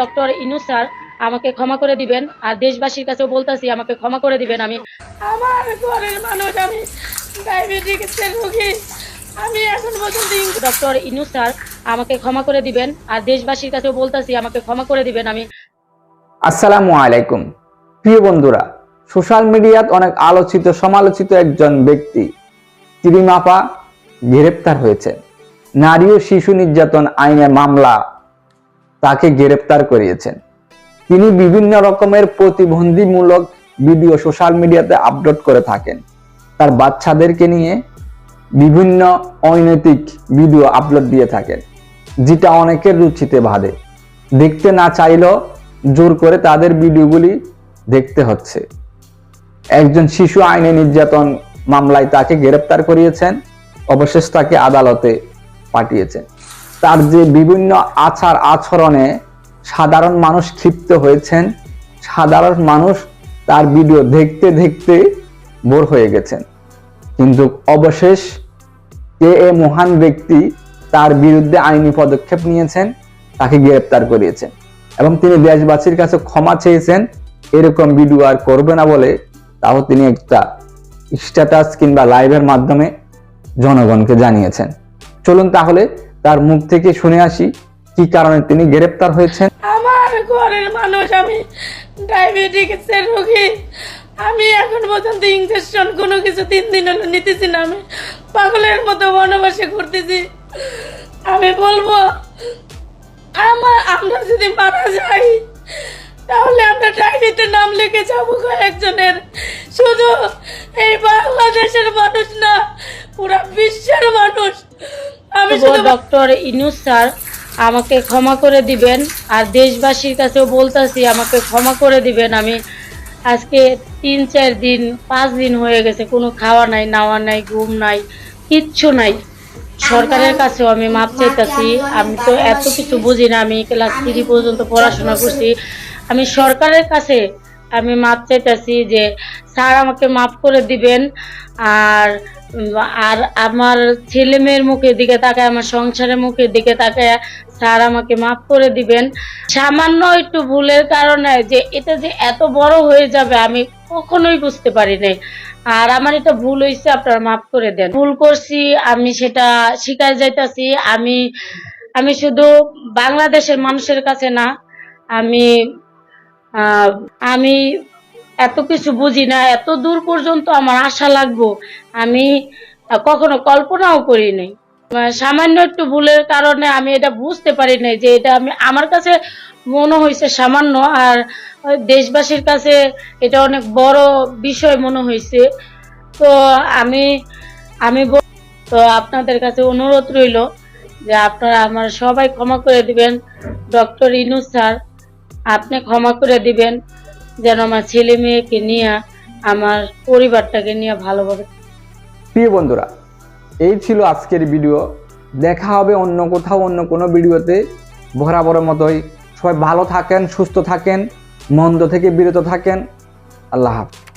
Doctor ইনু sir আমাকে ক্ষমা করে দিবেন। আর দেশবাসীর কাছেও বলতেছি আমাকে ক্ষমা করে দিবেন। আমি আমার ঘরের মানুষ আমি ডায়াবেটিক্সের রোগী। আমি এখন পর্যন্ত ডক্টর ইনু স্যার আমাকে ক্ষমা করে দিবেন। আর দেশবাসীর কাছেও বলতেছি আমাকে ক্ষমা করে দিবেন। আমি আসসালামু আলাইকুম। প্রিয় বন্ধুরা সোশ্যাল মিডিয়াত অনেক আলোচিত সমালোচিত একজন ব্যক্তি তিরিমাপা গ্রেপ্তার হয়েছে নারী ও শিশু নির্যাতন আইনে মামলা তাকে গ্রেপ্তার করিয়েছেন। তিনি বিভিন্ন রকমের প্রতিবন্ধীমূলক ভিডিও সোশ্যাল মিডিয়াতে আপলোড করে থাকেন। তার বাচ্চাদেরকে নিয়ে বিভিন্ন অনৈতিক ভিডিও আপলোড দিয়ে থাকেন, যেটা অনেকের রুচিতে বাধে। দেখতে না চাইলেও জোর করে তাদের ভিডিওগুলি দেখতে হচ্ছে। একজন শিশু আইনে নির্যাতন মামলায় তাকে গ্রেপ্তার করিয়েছেন, অবশেষ তাকে আদালতে পাঠিয়েছেন। তার যে বিভিন্ন আচার আচরণে সাধারণ মানুষ ক্ষিপ্ত হয়েছেন, সাধারণ মানুষ তার ভিডিও দেখতে দেখতে বোর হয়ে গেছেন। কিন্তু অবশেষ কে এ মহান ব্যক্তি তার বিরুদ্ধে আইনি পদক্ষেপ নিয়েছেন, তাকে গ্রেপ্তার করিয়েছেন এবং তিনি দেশবাসীর কাছে ক্ষমা চেয়েছেন, এরকম ভিডিও আর করবে না বলে তাও তিনি একটা স্ট্যাটাস কিংবা লাইভের মাধ্যমে জনগণকে জানিয়েছেন। চলুন তাহলে তার মুখ থেকে শুনে আসি কি কারণে তিনি গ্রেপ্তার হয়েছেন। আমার ঘরের মানুষ, আমি ডায়াবেটিক্সের রোগী। আমি এখন পর্যন্ত ইঞ্জেকশন কোনো কিছু তিন দিন হলো নিতেছি না, আমি পাগলের মতো বনবাসে ঘুরতেছি। আমি বলব, আমার, আমরা যদি মারা যাই, তাহলে আমরা ডায়েরিতে নাম লিখে যাব কয়েকজনের শুধু এই বাংলাদেশের মানুষ না, পুরা বিশ্বের মানুষ। ডক্টর ইনু স্যার আমাকে ক্ষমা করে দিবেন আর দেশবাসীর কাছেও বলতেছি আমাকে ক্ষমা করে দিবেন। আমি আজকে তিন চার দিন পাঁচ দিন হয়ে গেছে কোনো খাওয়া নাই নাওয়া নাই ঘুম নাই কিচ্ছু নাই। সরকারের কাছেও আমি মাপ চাইতেছি আমি তো এত কিছু বুঝি না আমি ক্লাস থ্রি পর্যন্ত পড়াশোনা করছি। আমি সরকারের কাছে আমি মাপ চাইতেছি যে স্যার আমাকে মাফ করে দিবেন আর আর আমার ছেলে মেয়ের মুখের দিকে তাকায়, আমার সংসারের মুখের দিকে তাকায় স্যার আমাকে মাফ করে দিবেন। সামান্য একটু ভুলের কারণে যে এটা যে এত বড় হয়ে যাবে আমি কখনোই বুঝতে পারি নাই। আর আমার এটা ভুল হয়েছে আপনারা মাফ করে দেন। ভুল করছি, আমি সেটা শিকার যাইতাছি। আমি আমি শুধু বাংলাদেশের মানুষের কাছে না, আমি আমি এত কিছু বুঝি না, এত দূর পর্যন্ত আমার আশা লাগবো। আমি কখনো কল্পনাও করি নাই। সামান্য একটু ভুলের কারণে আমি এটা বুঝতে পারি নাই যে এটা আমি, আমার কাছে মনে হয়েছে সামান্য, আর দেশবাসীর কাছে এটা অনেক বড় বিষয় মনে হয়েছে। তো আমি আমি তো আপনাদের কাছে অনুরোধ রইল যে আপনারা আমার সবাই ক্ষমা করে দিবেন। ডক্টর ইনু স্যার আপনি ক্ষমা করে দিবেন, যেন আমার ছেলে মেয়েকে নিয়ে, আমার পরিবারটাকে নিয়ে ভালোভাবে। প্রিয় বন্ধুরা, এই ছিল আজকের ভিডিও দেখা হবে অন্য কোথাও, অন্য কোনো ভিডিওতে। বরাবরের মতোই সবাই ভালো থাকেন, সুস্থ থাকেন, মন্দ থেকে বিরত থাকেন। আল্লাহ হাফিজ।